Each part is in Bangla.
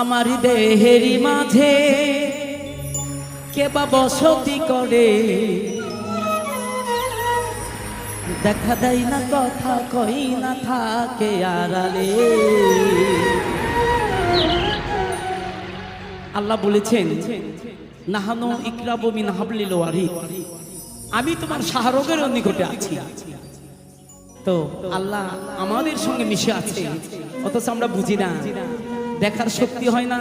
আমার দেহেরি মাঝে কে বা বসতি করে। দেখা দেয় না কথা, কই না থাকে আড়ালে। আল্লাহ বলেছেন, নাহানো ইকরাবু মিন হাবলিল ওয়ারিদ। আমি তোমার শাহরগের নিকটে আছি। তো আল্লাহ আমাদের সঙ্গে মিশে আছে, অথচ আমরা বুঝি না। দেখার শক্তি হয় না।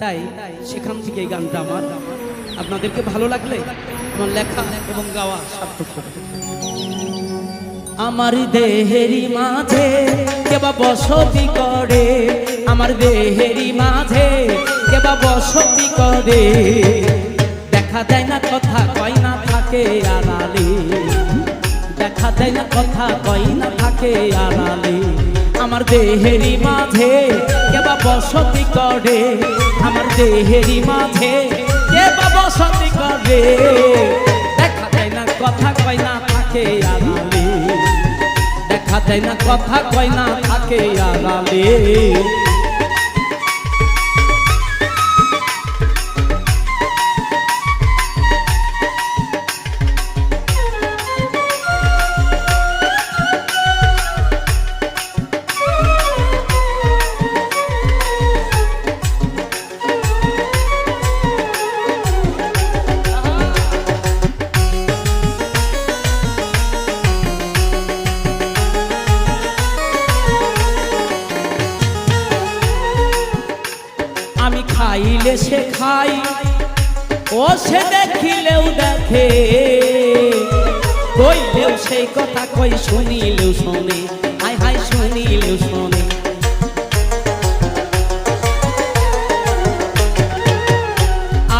তাই সেখান থেকে এই গানটা আমার। আপনাদেরকে ভালো লাগলে আমার লেখা এবং গাওয়া সার্থক আমার দেহেরি মাঝে কেবা বসতি করে, আমার দেহেরি মাঝে কেবা বসতি করে। দেখা দেয় না কথা কয় না থাকে আড়ালে। দেখা দেয় না কথা কয় না থাকে আড়ালে। আমার দেহেরি মাঝে কেবা বসতি করে। আমার দেহেরি মাঝে কেবা বসতি করে। দেখা যায় না কথা কয় না থাকে আড়ালে। দেখা যায় না কথা কয় না থাকে আড়ালে। খাইলে সে খাই ও সে দেখিলেও দেখে। কইলেও সেই কথা কই শুনিলেও শোনে। হাই হাই, শুনিলেও শোনে।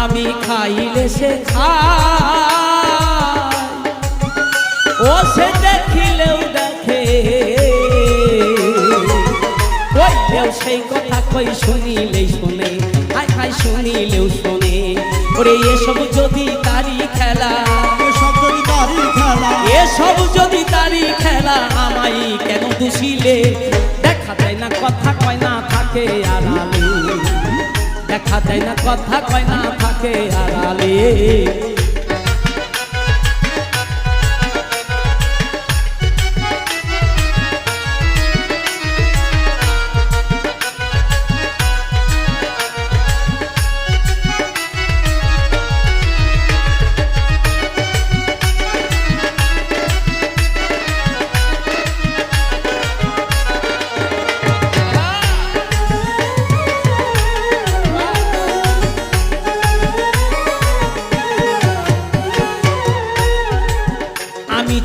আমি খাইলে সে খাই ও সে দেখিলেও দেখে। কইলেও সেই কথা কই শুনিলেই শুনে। শুনিলেও শুনে। ওরে এসব যদি তারি খেলা এসব যদি তারি খেলা এসব যদি তারি খেলা আমাই কেন দুষিলে? দেখা যায় না কথা কয় না থাকে আড়ালে। দেখা যায় না কথা কয় না থাকে আড়ালে।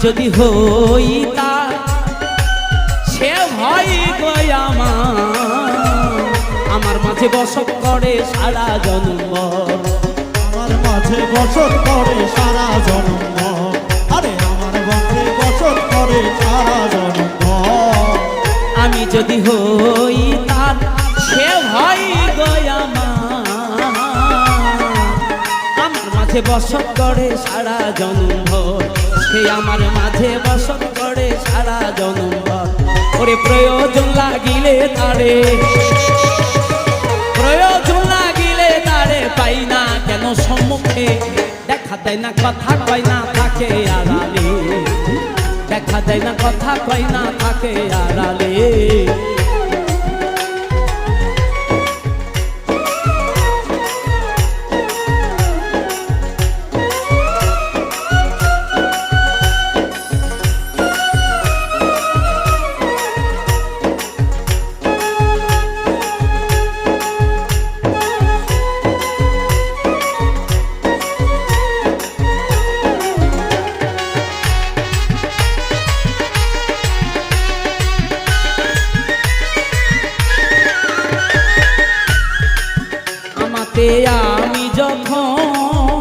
যদি হই তার সে ভয় গয় আমার। আমার মাঝে বসত করে সারা জন্ম। আমার মাঝে বসত করে সারা জন্ম। আরে আমার মাঝে বসত করে সারা জন্ম। আমি যদি হই তার সে ভয় গয় আমার। আমার মাঝে বসত করে সারা জন্ম। সে আমার মাঝে বসত করে সারা জন্ম ওরে প্রয়োজন লাগিলে তারে। প্রয়োজন লাগিলে তারে পাই না কেন সম্মুখে? দেখা দেয় না কথা কয় না থাকে আড়ালে। দেখা দেয় না কথা কয় না থাকে আড়ালে। আমি যখন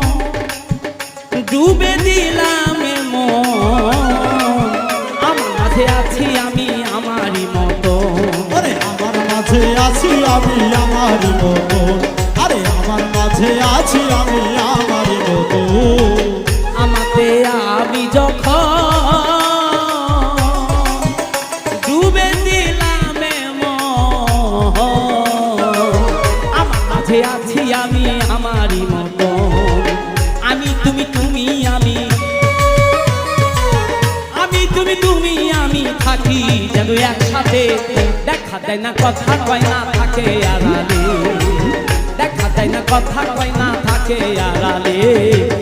ডুবে দিলাম আমার মাঝে আছি আমি আমারই মতো। আরে আমার মাঝে আছি আমি আমারই মতো। আরে আমার মাঝে আছি আমি আমারই মতো। আমাতে আমি যখন ডুবে দিলাম মন যেন একসাথে। দেখা দেয় না কথা কয় না থাকে আড়ালে। দেখা দেয় না কথা কয় না থাকে আড়ালে।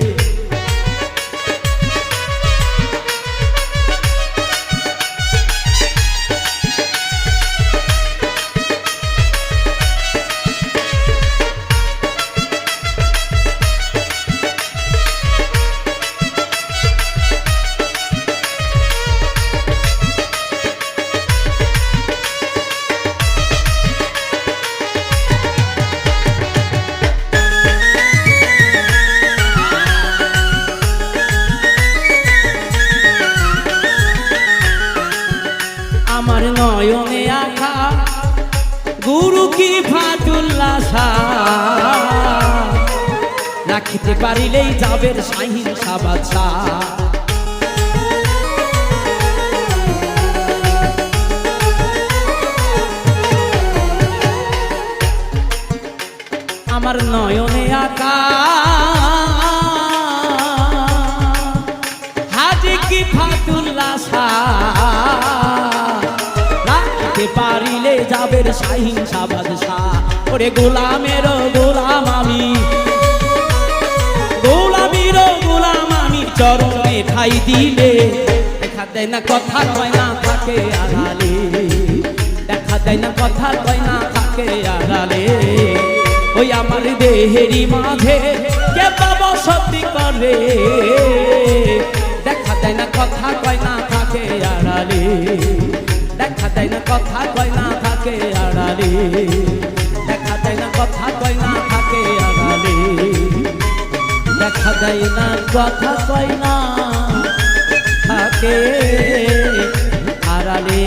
আমার নয়নে আখা গুরু কি রাখিতে পারিলেই যাবের শাহিন সাবাছা আমার নয়নে আকা। হাজি কি ফাতুল্লা পারিলে যাবের শাহিন সাবাদশা ওরে গোলামের গোলাম আমি গোলামির গোলাম আমি চরণে ঠাই দিলে। দেখা দেয় না কথা কয় না থাকে আড়ালে। দেখা দেয় না কথা কয় না থাকে আড়ালে। ওই আমার দেহেরই মাঝে কে বাবা সত্যি করে? দেখা যায় না কথা কয় না। থাকে আড়ালে